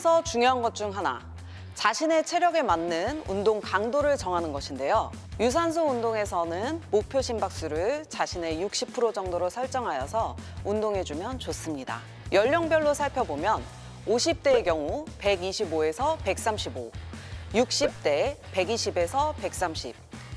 운동에서 중요한 것 중 하나. 자신의 체력에 맞는 운동 강도를 정하는 것인데요. 유산소 운동에서는 목표 심박수를 자신의 60% 정도로 설정하여서 운동해주면 좋습니다. 연령별로 살펴보면 50대의 경우 125에서 135, 60대 120에서 130,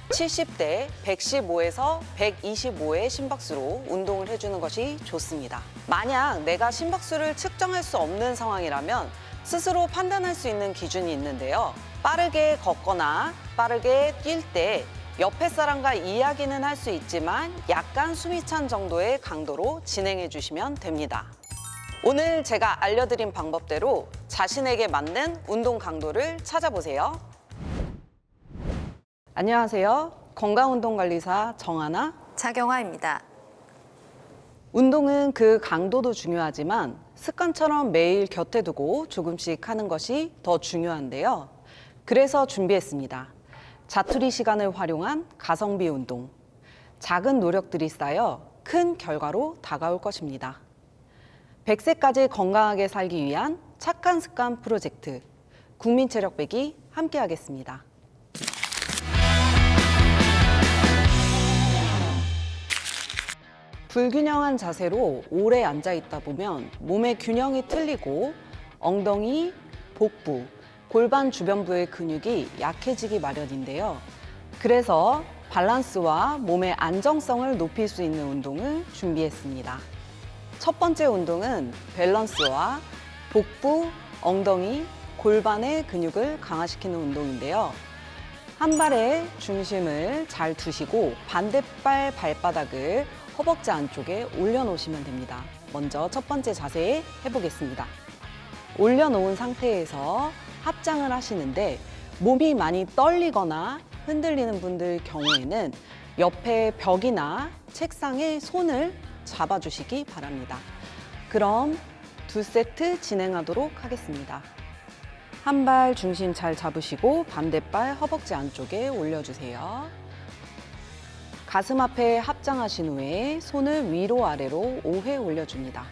70대 115에서 125의 심박수로 운동을 해주는 것이 좋습니다. 만약 내가 심박수를 측정할 수 없는 상황이라면 스스로 판단할 수 있는 기준이 있는데요. 빠르게 걷거나 빠르게 뛸 때 옆에 사람과 이야기는 할 수 있지만 약간 숨이 찬 정도의 강도로 진행해 주시면 됩니다. 오늘 제가 알려드린 방법대로 자신에게 맞는 운동 강도를 찾아보세요. 안녕하세요. 건강운동관리사 정하나. 차경화입니다. 운동은 그 강도도 중요하지만 습관처럼 매일 곁에 두고 조금씩 하는 것이 더 중요한데요. 그래서 준비했습니다. 자투리 시간을 활용한 가성비 운동. 작은 노력들이 쌓여 큰 결과로 다가올 것입니다. 100세까지 건강하게 살기 위한 착한 습관 프로젝트 국민체력배기 함께하겠습니다. 불균형한 자세로 오래 앉아 있다 보면 몸의 균형이 틀리고 엉덩이, 복부, 골반 주변부의 근육이 약해지기 마련인데요. 그래서 밸런스와 몸의 안정성을 높일 수 있는 운동을 준비했습니다. 첫 번째 운동은 밸런스와 복부, 엉덩이, 골반의 근육을 강화시키는 운동인데요. 한 발의 중심을 잘 두시고 반대발 발바닥을 허벅지 안쪽에 올려놓으시면 됩니다. 먼저 첫 번째 자세 해보겠습니다. 올려놓은 상태에서 합장을 하시는데 몸이 많이 떨리거나 흔들리는 분들 경우에는 옆에 벽이나 책상에 손을 잡아주시기 바랍니다. 그럼 두 세트 진행하도록 하겠습니다. 한 발 중심 잘 잡으시고 반대발 허벅지 안쪽에 올려주세요. 가슴 앞에 합장하신 후에 손을 위로 아래로 5회 올려줍니다.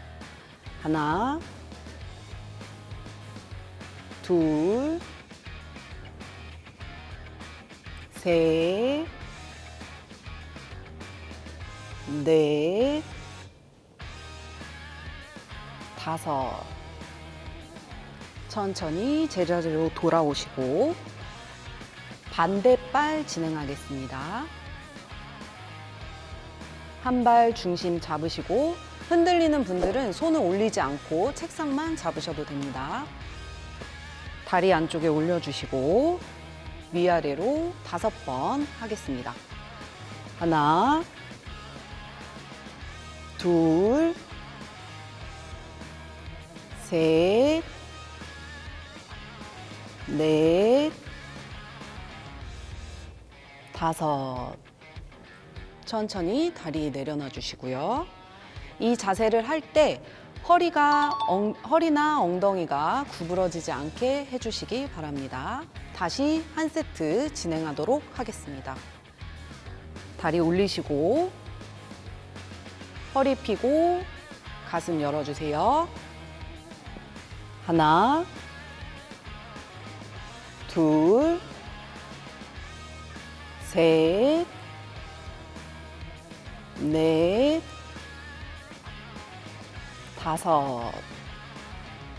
하나, 둘, 셋, 넷, 다섯. 천천히 제자리로 돌아오시고 반대발 진행하겠습니다. 한 발 중심 잡으시고 흔들리는 분들은 손을 올리지 않고 책상만 잡으셔도 됩니다. 다리 안쪽에 올려주시고 위아래로 다섯 번 하겠습니다. 하나, 둘, 셋, 넷, 다섯. 천천히 다리 내려놔 주시고요. 이 자세를 할 때 허리가 엉- 허리나 엉덩이가 구부러지지 않게 해주시기 바랍니다. 다시 한 세트 진행하도록 하겠습니다. 다리 올리시고 허리 펴고 가슴 열어주세요. 하나, 둘, 셋, 넷, 다섯.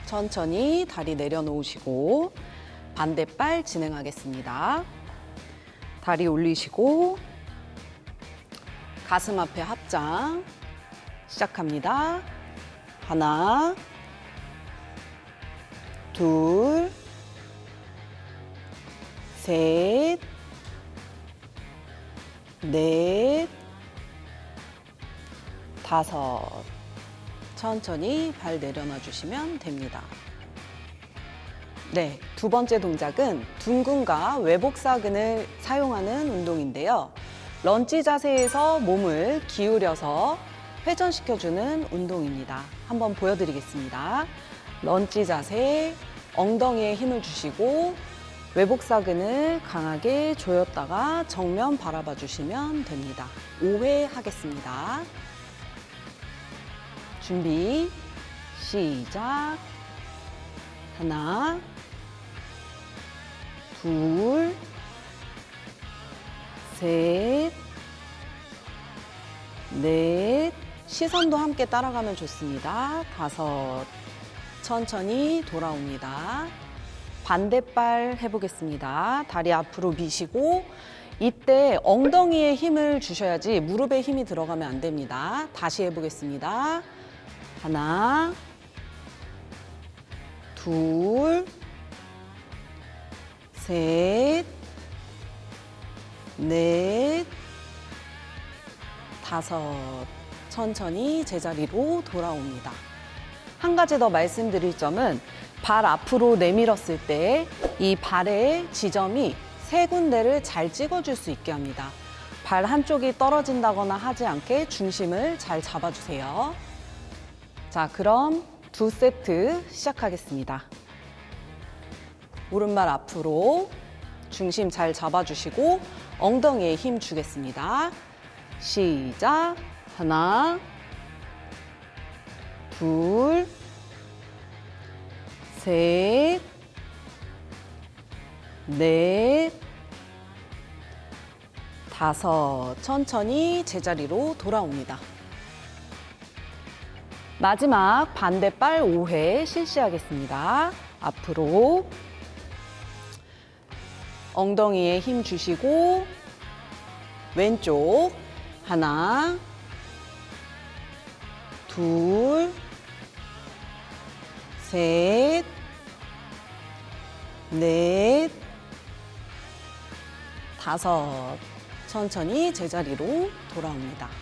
천천히 다리 내려놓으시고 반대발 진행하겠습니다. 다리 올리시고 가슴 앞에 합장 시작합니다. 하나, 둘, 셋, 넷, 다섯. 천천히 발 내려놔 주시면 됩니다. 네, 두 번째 동작은 둥근과 외복사근을 사용하는 운동인데요. 런지 자세에서 몸을 기울여서 회전시켜주는 운동입니다. 한번 보여드리겠습니다. 런지 자세, 엉덩이에 힘을 주시고 외복사근을 강하게 조였다가 정면 바라봐 주시면 됩니다. 5회 하겠습니다. 준비, 시작. 하나, 둘, 셋, 넷. 시선도 함께 따라가면 좋습니다. 다섯. 천천히 돌아옵니다. 반대발 해보겠습니다. 다리 앞으로 미시고 이때 엉덩이에 힘을 주셔야지 무릎에 힘이 들어가면 안 됩니다. 다시 해보겠습니다. 하나, 둘, 셋, 넷, 다섯. 천천히 제자리로 돌아옵니다. 한 가지 더 말씀드릴 점은 발 앞으로 내밀었을 때 이 발의 지점이 세 군데를 잘 찍어줄 수 있게 합니다. 발 한쪽이 떨어진다거나 하지 않게 중심을 잘 잡아주세요. 자, 그럼 두 세트 시작하겠습니다. 오른발 앞으로 중심 잘 잡아주시고 엉덩이에 힘 주겠습니다. 시작. 하나, 둘, 셋, 넷, 다섯. 천천히 제자리로 돌아옵니다. 마지막 반대발 5회 실시하겠습니다. 앞으로 엉덩이에 힘 주시고 왼쪽 하나 둘 셋, 넷, 다섯. 천천히 제자리로 돌아옵니다.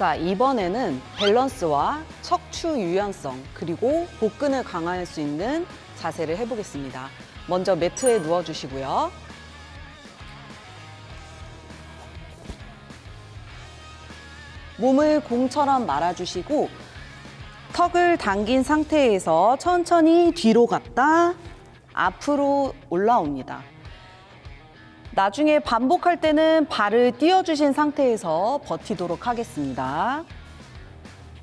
자, 이번에는 밸런스와 척추 유연성, 그리고 복근을 강화할 수 있는 자세를 해보겠습니다. 먼저 매트에 누워주시고요. 몸을 공처럼 말아주시고 턱을 당긴 상태에서 천천히 뒤로 갔다 앞으로 올라옵니다. 나중에 반복할 때는 발을 띄워주신 상태에서 버티도록 하겠습니다.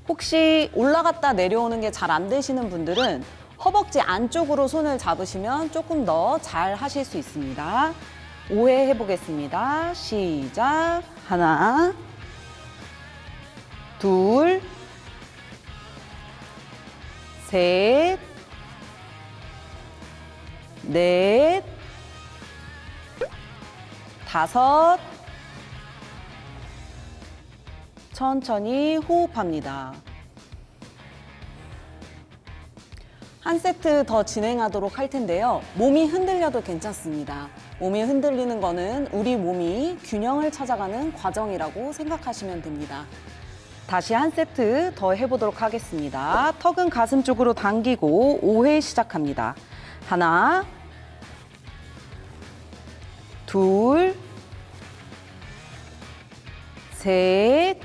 혹시 올라갔다 내려오는 게 잘 안 되시는 분들은 허벅지 안쪽으로 손을 잡으시면 조금 더 잘 하실 수 있습니다. 5회 해보겠습니다. 시작. 하나, 둘, 셋, 넷, 다섯. 천천히 호흡합니다. 한 세트 더 진행하도록 할 텐데요. 몸이 흔들려도 괜찮습니다. 몸이 흔들리는 거는 우리 몸이 균형을 찾아가는 과정이라고 생각하시면 됩니다. 다시 한 세트 더 해보도록 하겠습니다. 턱은 가슴 쪽으로 당기고 5회 시작합니다. 하나, 둘, 셋,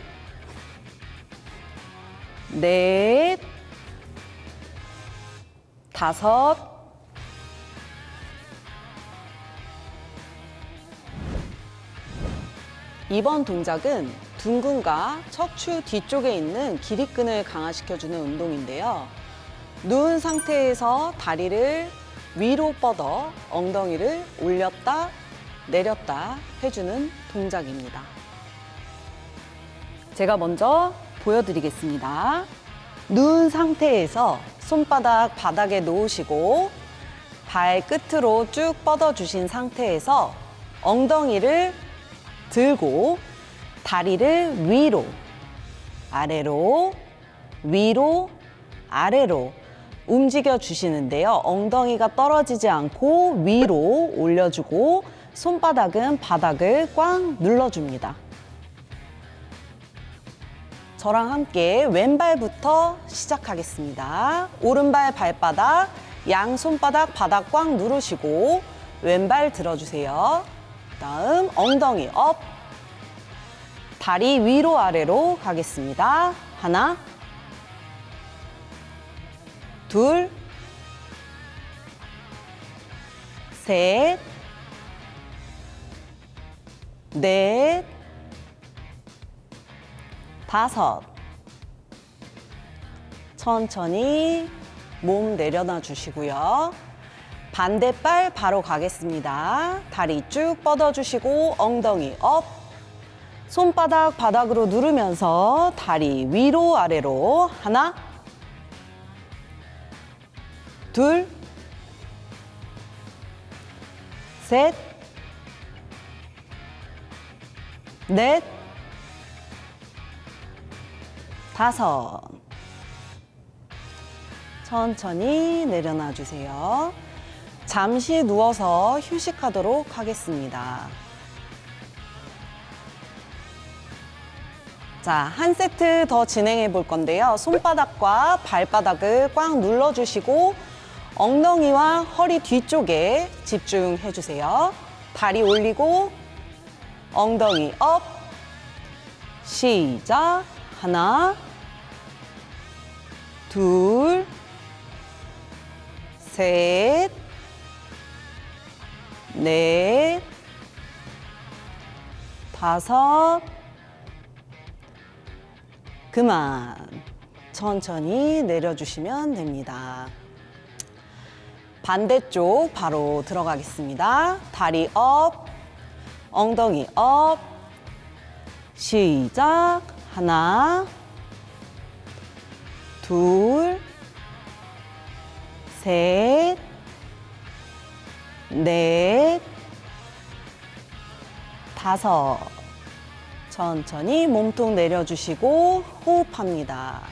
넷, 다섯, 이번 동작은 둔근과 척추 뒤쪽에 있는 기립근을 강화시켜주는 운동인데요. 누운 상태에서 다리를 위로 뻗어 엉덩이를 올렸다 내렸다 해주는 동작입니다. 제가 먼저 보여드리겠습니다. 누운 상태에서 손바닥 바닥에 놓으시고 발 끝으로 쭉 뻗어주신 상태에서 엉덩이를 들고 다리를 위로, 아래로, 위로, 아래로 움직여 주시는데요. 엉덩이가 떨어지지 않고 위로 올려주고 손바닥은 바닥을 꽉 눌러줍니다. 저랑 함께 왼발부터 시작하겠습니다. 오른발 발바닥, 양 손바닥 바닥 꽉 누르시고 왼발 들어주세요. 다음 엉덩이 업, 다리 위로 아래로 가겠습니다. 하나, 둘, 셋, 넷, 다섯. 천천히 몸 내려놔 주시고요. 반대발 바로 가겠습니다. 다리 쭉 뻗어주시고 엉덩이 업. 손바닥 바닥으로 누르면서 다리 위로 아래로 하나, 둘, 셋, 넷, 다섯. 천천히 내려놔 주세요. 잠시 누워서 휴식하도록 하겠습니다. 자, 한 세트 더 진행해 볼 건데요. 손바닥과 발바닥을 꽉 눌러 주시고 엉덩이와 허리 뒤쪽에 집중해 주세요. 다리 올리고 엉덩이 업. 시작. 하나, 둘, 셋, 넷, 다섯, 그만. 천천히 내려주시면 됩니다. 반대쪽 바로 들어가겠습니다. 다리 업, 엉덩이 업, 시작. 하나, 둘, 셋, 넷, 다섯. 천천히 몸통 내려주시고 호흡합니다.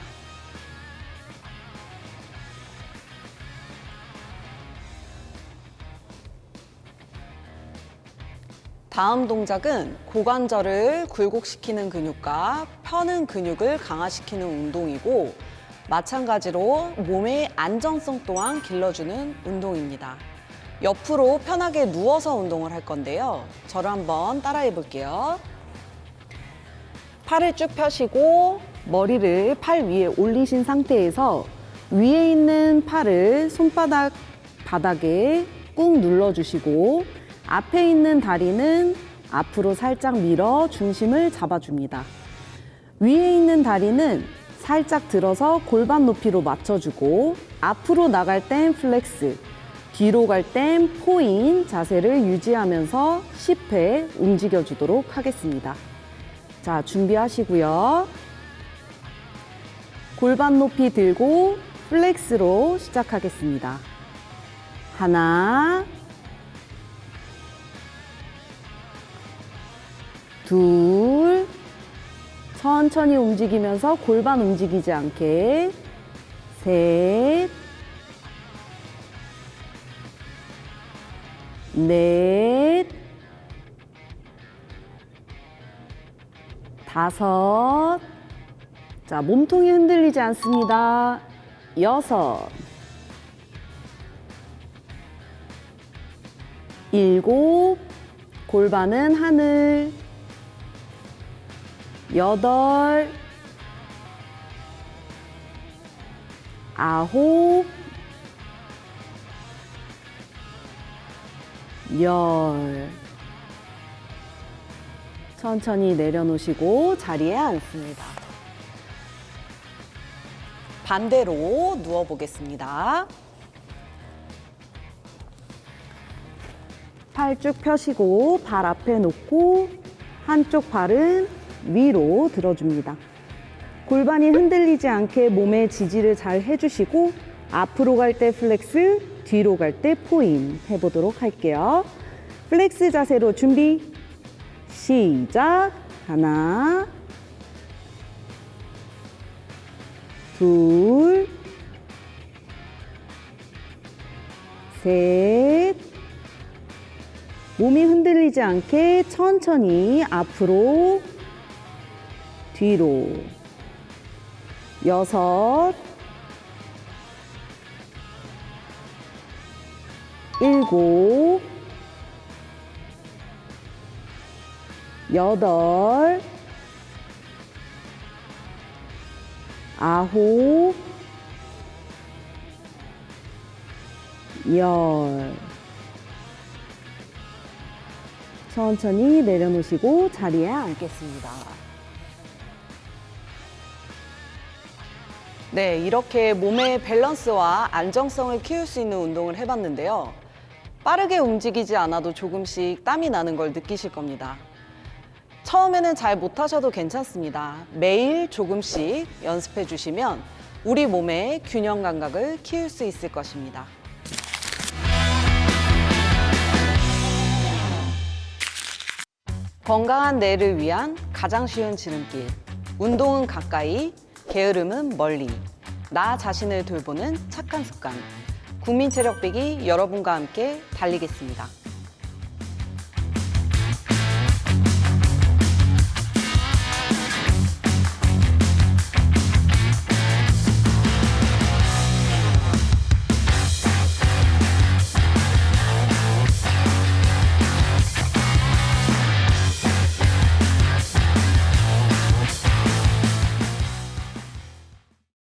다음 동작은 고관절을 굴곡시키는 근육과 펴는 근육을 강화시키는 운동이고 마찬가지로 몸의 안정성 또한 길러주는 운동입니다. 옆으로 편하게 누워서 운동을 할 건데요. 저를 한번 따라해 볼게요. 팔을 쭉 펴시고 머리를 팔 위에 올리신 상태에서 위에 있는 팔을 손바닥 바닥에 꾹 눌러주시고 앞에 있는 다리는 앞으로 살짝 밀어 중심을 잡아줍니다. 위에 있는 다리는 살짝 들어서 골반 높이로 맞춰주고 앞으로 나갈 땐 플렉스, 뒤로 갈 땐 포인 자세를 유지하면서 10회 움직여주도록 하겠습니다. 자, 준비하시고요. 골반 높이 들고 플렉스로 시작하겠습니다. 하나, 둘, 천천히 움직이면서 골반 움직이지 않게, 셋, 넷, 다섯, 자, 몸통이 흔들리지 않습니다. 여섯, 일곱, 골반은 하늘, 여덟, 아홉, 열. 천천히 내려놓으시고 자리에 앉습니다. 반대로 누워 보겠습니다. 팔 쭉 펴시고 발 앞에 놓고 한쪽 발은 위로 들어줍니다. 골반이 흔들리지 않게 몸의 지지를 잘 해주시고 앞으로 갈 때 플렉스, 뒤로 갈 때 포인 해보도록 할게요. 플렉스 자세로 준비. 시작. 하나, 둘, 셋. 몸이 흔들리지 않게 천천히 앞으로, 뒤로. 여섯, 일곱, 여덟, 아홉, 열. 천천히 내려놓으시고 자리에 앉겠습니다. 네, 이렇게 몸의 밸런스와 안정성을 키울 수 있는 운동을 해봤는데요. 빠르게 움직이지 않아도 조금씩 땀이 나는 걸 느끼실 겁니다. 처음에는 잘 못하셔도 괜찮습니다. 매일 조금씩 연습해 주시면 우리 몸의 균형 감각을 키울 수 있을 것입니다. 건강한 뇌를 위한 가장 쉬운 지름길. 운동은 가까이, 게으름은 멀리. 나 자신을 돌보는 착한 습관. 국민체력배기 여러분과 함께 달리겠습니다.